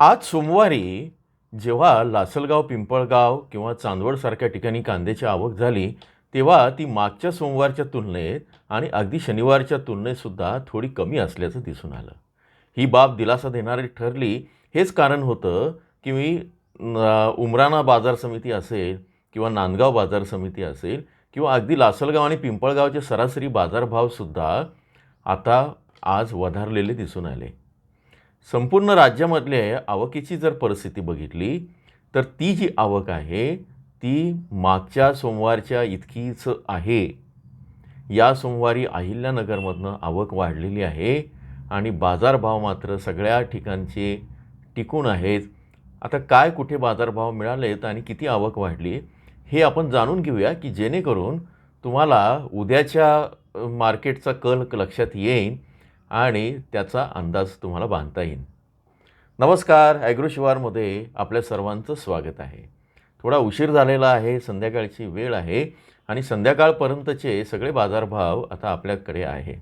आज सोमवारी जेव्हा लासलगाव पिंपळगाव किंवा चांदवडसारख्या ठिकाणी कांद्याची आवक झाली तेव्हा ती मागच्या सोमवारच्या तुलनेत आणि अगदी शनिवारच्या तुलनेतसुद्धा थोडी कमी असल्याचं दिसून आलं. ही बाब दिलासा देणारी ठरली. हेच कारण होतं की मी उमराणा बाजार समिती असेल किंवा नांदगाव बाजार समिती असेल किंवा अगदी लासलगाव आणि पिंपळगावचे सरासरी बाजारभावसुद्धा आता आज वधारलेले दिसून आले. संपूर्ण राज्यामधले आवकीची जर परिस्थिती बघितली तर ती जी आवक आहे ती मागच्या सोमवारच्या इतकीच आहे. या सोमवारी अहिल्यानगरमधनं आवक वाढलेली आहे आणि बाजारभाव मात्र सगळ्या ठिकाणचे टिकून आहेत. आता काय कुठे बाजारभाव मिळालेत आणि किती आवक वाढली हे आपण जाणून घेऊया की जेणेकरून तुम्हाला उद्याच्या मार्केटचा कल लक्षात येईल आणि त्याचा अंदाज तुम्हाला बांधता येईल. नमस्कार ॲग्रो शिवारमध्ये आपल्या सर्वांचं स्वागत आहे. थोडा उशीर झालेला आहे संध्याकाळची वेळ आहे आणि संध्याकाळपर्यंतचे सगळे बाजारभाव आता आपल्याकडे आहे.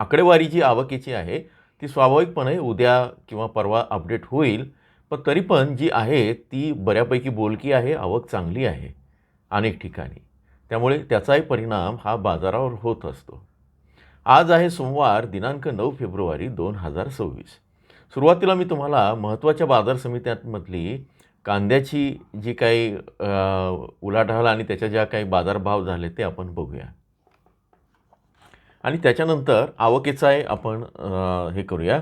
आकडेवारी जी आवकीची आहे ती स्वाभाविकपणे उद्या किंवा परवा अपडेट होईल पण तरी पण जी आहे ती बऱ्यापैकी बोलकी आहे आवक चांगली आहे अनेक ठिकाणी. त्यामुळे त्याचाही परिणाम हा बाजारावर होत असतो. आज आहे सोमवार दिनांक नऊ फेब्रुवारी दोन हजार सव्वीस. सुरुवातीला मी तुम्हाला महत्त्वाच्या बाजार समित्यांमधली कांद्याची जी काही उलाढाल आणि त्याच्या ज्या काही बाजारभाव झाले ते आपण बघूया. आणि त्याच्यानंतर आवकेचाही आपण हे करूया.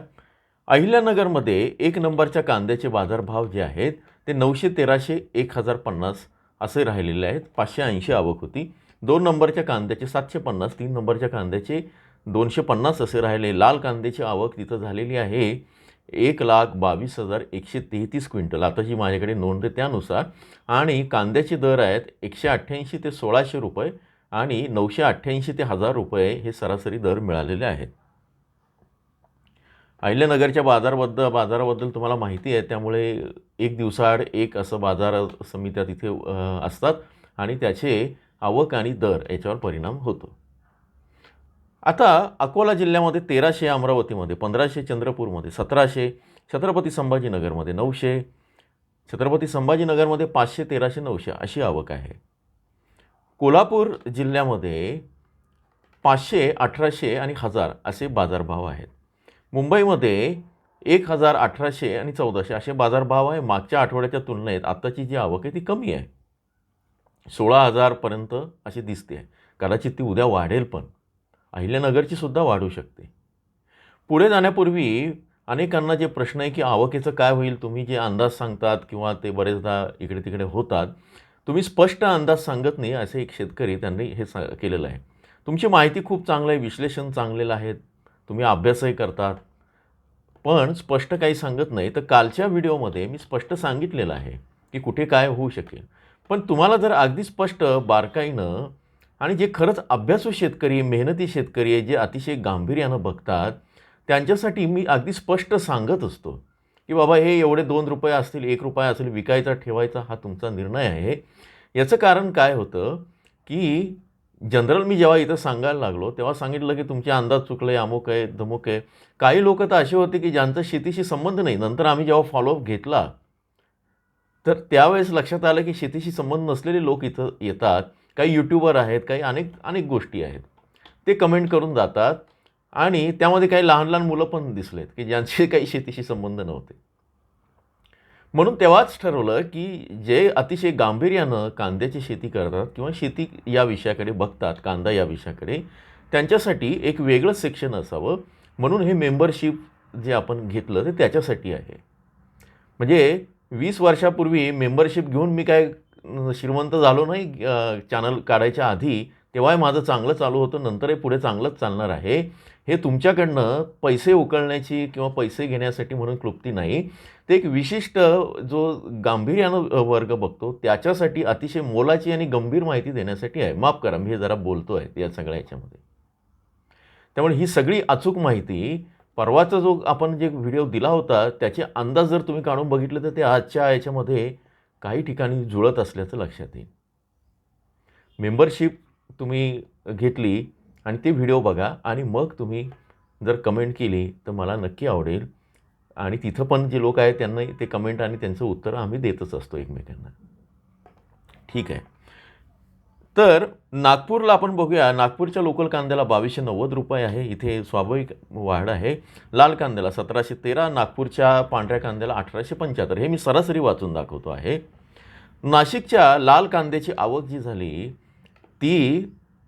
अहिल्यानगरमध्ये एक नंबरच्या कांद्याचे बाजारभाव जे आहेत ते नऊशे तेराशे एक हजार पन्नास असे राहिलेले आहेत. पाचशे ऐंशी आवक होती. दोन नंबरच्या कांद्याचे सातशे पन्नास तीन नंबरच्या कांद्याचे दोनशे पन्नास असे राहिले. लाल कांद्याची आवक तिथं झालेली आहे. एक लाख बावीस हजार एकशे तेहतीस क्विंटल. आता जी माझ्याकडे नोंद आहे त्यानुसार आणि कांद्याचे दर आहेत एकशे अठ्ठ्याऐंशी ते सोळाशे रुपये आणि नऊशे अठ्ठ्याऐंशी ते हजार रुपये हे सरासरी दर मिळालेले आहेत. अहिल्यानगरच्या बाजारबद्दल बाजाराबद्दल तुम्हाला माहिती आहे. त्यामुळे एक दिवसाआड एक असं बाजार समित्या तिथे असतात आणि त्याचे आवक आणि दर याच्यावर परिणाम होतो. आता अकोला जिल्ह्यामध्ये तेराशे अमरावतीमध्ये पंधराशे चंद्रपूरमध्ये सतराशे छत्रपती संभाजीनगरमध्ये नऊशे छत्रपती संभाजीनगरमध्ये पाचशे तेराशे नऊशे अशी आवक आहे. कोल्हापूर जिल्ह्यामध्ये पाचशे अठराशे आणि हजार असे बाजारभाव आहेत. मुंबईमध्ये एक हजार अठराशे आणि चौदाशे असे बाजारभाव आहे. मागच्या आठवड्याच्या तुलनेत आत्ताची जी आवक आहे ती कमी आहे. सोळा हजारपर्यंत अशी दिसते आहे. कदाचित ती उद्या वाढेल पण. अहिल्यानगरची सुद्धा वाढू शकते. पुढे जाण्यापूर्वी अनेकांना जे प्रश्न आहे की आवकेचं काय होईल तुम्ही जे अंदाज सांगतात किंवा ते बरेचदा इकडे तिकडे होतात तुम्ही स्पष्ट अंदाज सांगत नाही असे एक शेतकरी त्यांनी हे सा केलेलं आहे. तुमची माहिती खूप चांगलं आहे विश्लेषण चांगलेलं आहे तुम्ही अभ्यासही करतात पण स्पष्ट काही सांगत नाही. तर कालच्या व्हिडिओमध्ये मी स्पष्ट सांगितलेलं आहे की कुठे काय होऊ शकेल. पण तुम्हाला जर अगदी स्पष्ट बारकाईनं आणि जे खरंच अभ्यासू शेतकरी मेहनती शेतकरी आहे जे अतिशय गांभीर्यानं बघतात त्यांच्यासाठी मी अगदी स्पष्ट सांगत असतो की बाबा हे एवढे दोन रुपये असतील एक रुपया असेल विकायचा ठेवायचा हा तुमचा निर्णय आहे. याचं कारण काय होतं की जनरल मी जेव्हा इथं सांगायला लागलो तेव्हा सांगितलं की तुमचे अंदाज चुकले अमुक आहे धमुक आहे. काही लोक तर असे होते की ज्यांचा शेतीशी संबंध नाही. नंतर आम्ही जेव्हा फॉलोअप घेतला तर त्यावेळेस लक्षात आलं की शेतीशी संबंध नसलेले लोक इथं येतात. काही यूट्यूबर आहेत काही अनेक अनेक गोष्टी आहेत. ते कमेंट करून जातात आणि त्यामध्ये काही लहान लहान मुलं पण दिसलेत की ज्यांचे काही शेतीशी संबंध नव्हते. म्हणून तेव्हाच ठरवलं की जे अतिशय गांभीर्यानं कांद्याची शेती करतात किंवा शेती या विषयाकडे बघतात कांदा या विषयाकडे त्यांच्यासाठी एक वेगळं सेक्शन असावं. म्हणून हे मेंबरशिप जे आपण घेतलं ते त्याच्यासाठी आहे. म्हणजे वीस वर्षापूर्वी मेंबरशिप घेऊन मी काय श्रीमंत झालो नाही चॅनल काढायच्या आधी तेव्हाही माझं चांगलं चालू होतं नंतरही पुढे चांगलंच चालणार आहे. हे तुमच्याकडनं पैसे उकळण्याची किंवा पैसे घेण्यासाठी म्हणून क्लुप्ती नाही. ते एक विशिष्ट जो गांभीर्यानं वर्ग बघतो त्याच्यासाठी अतिशय मोलाची आणि गंभीर माहिती देण्यासाठी आहे. माफ करा मी हे जरा बोलतो आहे या सगळ्या याच्यामध्ये. त्यामुळे ही सगळी अचूक माहिती परवाचा जो आपण जे व्हिडिओ दिला होता त्याचे अंदाज जर तुम्ही काढून बघितले तर ते आजच्या याच्यामध्ये काही ठिकाणी जुळत असल्याचं लक्षात येईल. मेंबरशिप तुम्ही घेतली आणि ते व्हिडिओ बघा आणि मग तुम्ही जर कमेंट केली तर मला नक्की आवडेल. आणि तिथं पण जे लोक आहेत त्यांना ते कमेंट आणि त्यांचं उत्तर आम्ही देतच असतो एकमेकांना. ठीक आहे. तर नागपूरला आपण बघूया. नागपूरच्या लोकल कांद्याला बावीसशे नव्वद रुपये आहे. इथे स्वाभाविक वाढ आहे. लाल कांद्याला सतराशे तेरा नागपूरच्या पांढऱ्या कांद्याला अठराशे पंच्याहत्तर. हे मी सरासरी वाचून दाखवतो आहे. नाशिकच्या लाल कांद्याची आवक जी झाली ती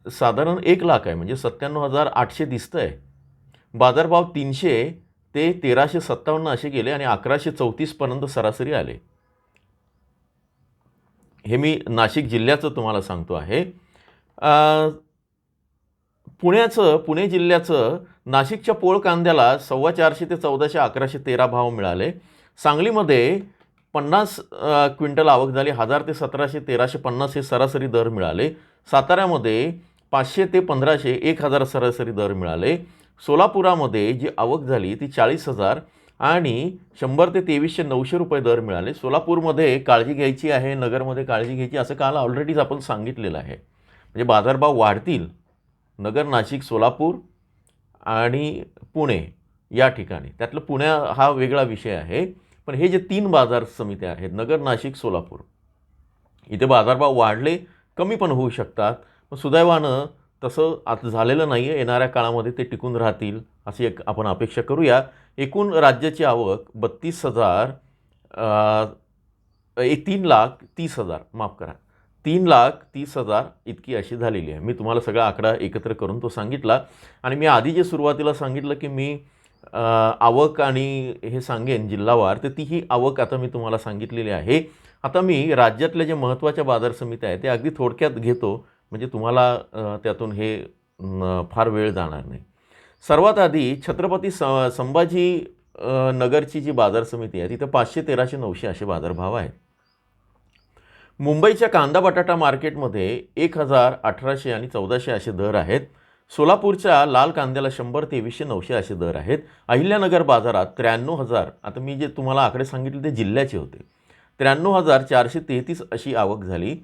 साधारण एक लाख आहे. म्हणजे सत्त्याण्णव हजार आठशे दिसतं आहे बाजारभाव तीनशे ते तेराशे सत्तावन्न असे गेले आणि अकराशे चौतीसपर्यंत सरासरी आले. हे मी नाशिक जिल्ह्याचं तुम्हाला सांगतो आहे. पुण्याचं पुणे जिल्ह्याचं नाशिकच्या पोळ कांद्याला सव्वा चारशे ते चौदाशे अकराशे तेरा भाव मिळाले. सांगलीमध्ये पन्नास क्विंटल आवक झाली. हजार ते सतराशे तेराशे पन्नास हे सरासरी दर मिळाले. साताऱ्यामध्ये पाचशे ते पंधराशे एक हजार सरासरी दर मिळाले. सोलापुरामध्ये जी आवक झाली ती चाळीस हजार आणि शंभर ते तेवीसशे नऊशे रुपये दर मिळाले. सोलापूरमध्ये काळजी घ्यायची आहे नगरमध्ये काळजी घ्यायची असं काल ऑलरेडीच आपण सांगितलेलं आहे. म्हणजे बाजारभाव वाढतील नगर नाशिक सोलापूर आणि पुणे या ठिकाणी. त्यातलं पुण्या हा वेगळा विषय आहे पण हे जे तीन बाजार समित्या आहेत नगर नाशिक सोलापूर इथे बाजारभाव वाढले कमी पण होऊ शकतात. पण सुदैवानं तसं आता झालेलं नाही आहे येणाऱ्या काळामध्ये ते टिकून राहतील अशी एक आपण अपेक्षा करूया. एकूण राज्याची आवक बत्तीस हजार एक तीन लाख तीस हजार माफ करा तीन लाख तीस हजार इतकी अशी झालेली आहे. मी तुम्हाला सगळा आकडा एकत्र करून तो सांगितला आणि मी आधी जे सुरुवातीला सांगितलं की मी आवक आणि हे सांगेन जिल्हावार तर ती ही आवक आता मी तुम्हाला सांगितलेली आहे. आता मी राज्यातल्या जे महत्त्वाच्या बाजार समित्या आहेत ते अगदी थोडक्यात घेतो म्हणजे तुम्हाला त्यातून हे फार वेळ जाणार नाही. सर्वात आधी छत्रपती स संभाजी नगरची जी बाजार समिती आहे तिथं पाचशे तेराशे नऊशे असे बाजारभाव आहेत. मुंबईच्या कांदा बटाटा मार्केटमध्ये एक हजार अठराशे आणि चौदाशे असे दर आहेत. सोलापूरच्या लाल कांद्याला शंभर तेवीसशे नऊशे असे दर आहेत. अहिल्यानगर बाजारात त्र्याण्णव हजार आता मी जे तुम्हाला आकडे सांगितले ते जिल्ह्याचे होते. त्र्याण्णव हजार चारशे तेहतीस अशी आवक झाली.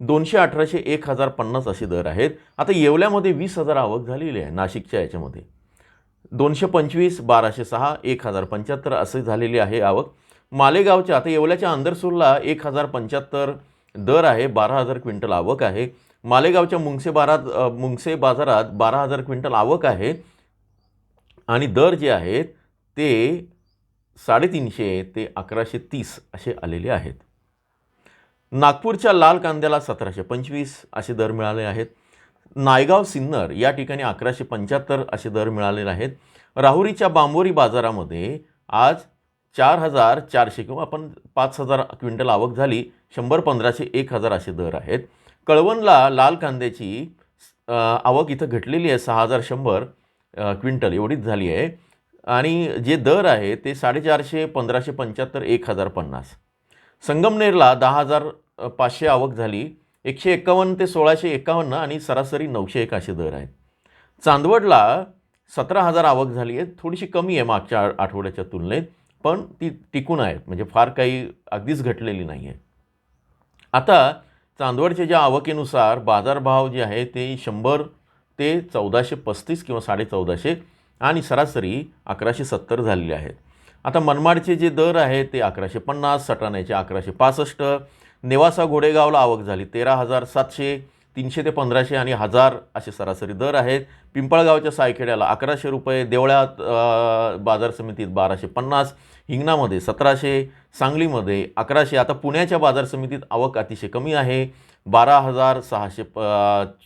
दोनशे अठराशे एक हजार पन्नास असे दर आहेत. आता येवल्यामध्ये वीस हजार आवक झालेली आहे नाशिकच्या याच्यामध्ये. दोनशे पंचवीस बाराशे सहा एक हजार पंच्याहत्तर असे झालेली आहे आवक. मालेगावच्या आता येवल्याच्या अंदरसूरला एक हजार पंच्याहत्तर दर आहे बारा हजार क्विंटल आवक आहे. मालेगावच्या मुंगसे बारात मुंगसे बाजारात बारा हजार क्विंटल आवक आहे. आणि दर जे आहेत ते साडेतीनशे ते अकराशे तीस असे आलेले आहेत. नागपूरच्या लाल कांद्याला सतराशे पंचवीस असे दर मिळाले आहेत. नायगाव सिन्नर या ठिकाणी अकराशे पंच्याहत्तर असे दर मिळालेले आहेत. राहुरीच्या बांबोरी बाजारामध्ये आज चार हजार चारशे किंवा आपण पाच हजार क्विंटल आवक झाली. शंभर पंधराशे एक हजार असे दर आहेत. कळवणला लाल कांद्याची आवक इथं घटलेली आहे सहा हजार शंभर क्विंटल एवढीच झाली आहे. आणि जे दर आहे ते साडेचारशे पंधराशे पंच्याहत्तर एक हजार पन्नास. संगमनेरला दहा हजार पाचशे आवक झाली. एकशे एक्कावन्न ते सोळाशे एक्कावन्न आणि सरासरी नऊशे एक असे दर आहेत. चांदवडला सतरा हजार आवक झाली आहे. थोडीशी कमी आहे मागच्या आठवड्याच्या तुलनेत पण ती टिकून आहेत. म्हणजे फार काही अगदीच घटलेली नाही आहे. आता चांदवडच्या ज्या आवकेनुसार बाजारभाव जे आहे ते शंभर ते चौदाशे पस्तीस किंवा साडे चौदाशे आणि सरासरी अकराशे सत्तर झालेले आहेत. आता मनमाडचे जे दर आहेत ते अकराशे पन्नास सटाण्याचे अकराशे पासष्ट नेवासा घोडेगावला आवक झाली तेरा हजार सातशे तीनशे ते पंधराशे आणि हजार असे सरासरी दर आहेत. पिंपळगावच्या सायखेड्याला अकराशे रुपये देवळ्यात बाजार समितीत बाराशे पन्नास हिंगणामध्ये सतराशे सांगलीमध्ये अकराशे. आता पुण्याच्या बाजार समितीत आवक अतिशय कमी आहे. बारा हजार सहाशे प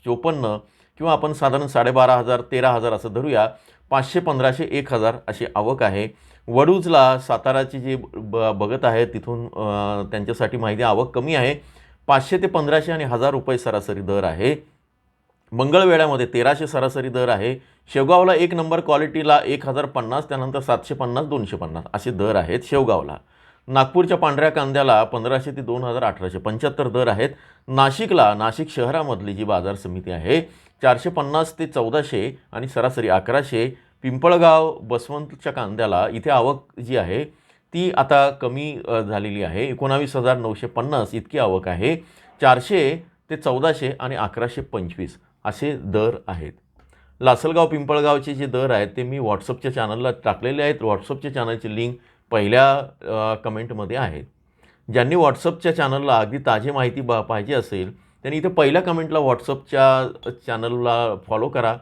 चोपन्न किंवा आपण साधारण साडेबारा हजार तेरा हजार असं धरूया. पाचशे पंधराशे एक हजार अशी आवक आहे. वडूजला साताराची जी ब बघत आहे तिथून त्यांच्यासाठी माहिती आवक कमी आहे. पाचशे ते पंधराशे आणि हजार रुपये सरासरी दर आहे. मंगळवेढ्यामध्ये तेराशे सरासरी दर आहे. शेवगावला एक नंबर क्वालिटीला एक हजार पन्नास त्यानंतर सातशे पन्नास दोनशे पन्नास असे दर आहेत शेवगावला. नागपूरच्या पांढऱ्या कांद्याला पंधराशे ते दोन हजार अठराशे पंच्याहत्तर दर आहेत. नाशिकला नाशिक शहरामधली जी बाजार समिती आहे चारशे पन्नास ते चौदाशे आणि सरासरी अकराशे. पिंपळगाव बसवंतच्या कांद्याला इथे आवक जी आहे ती आता कमी झालेली आहे. एकोणावीस हजार नऊशे पन्नास इतकी आवक आहे. चारशे ते चौदाशे आणि अकराशे पंचवीस. असे दर आहेत. लासलगाव पिंपळगावचे जे दर आहेत ते मी व्हॉट्सअपच्या चॅनलला टाकलेले आहेत. व्हॉट्सअपच्या चॅनलची लिंक पहिल्या कमेंटमध्ये आहेत ज्यांनी व्हॉट्सअपच्या चॅनलला अगदी ताजी माहिती बा पाहिजे असेल त्यांनी इथे पहिल्या कमेंटला व्हॉट्सअपच्या चॅनलला फॉलो करा.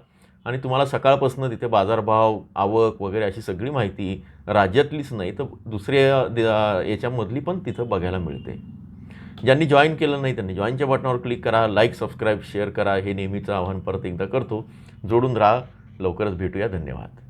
आणि तुम्हाला सकाळपासून तिथे बाजारभाव आवक वगैरे अशी सगळी माहिती राज्यातलीच नाही तर दुसऱ्या याच्यामधली पण तिथं बघायला मिळते. ज्यांनी जॉईन केलं नाही त्यांनी जॉईनच्या बटनावर क्लिक करा लाईक सबस्क्राईब शेअर करा. हे नेहमीचं आव्हान परत एकदा करतो. जोडून राहा. लवकरच भेटूया. धन्यवाद.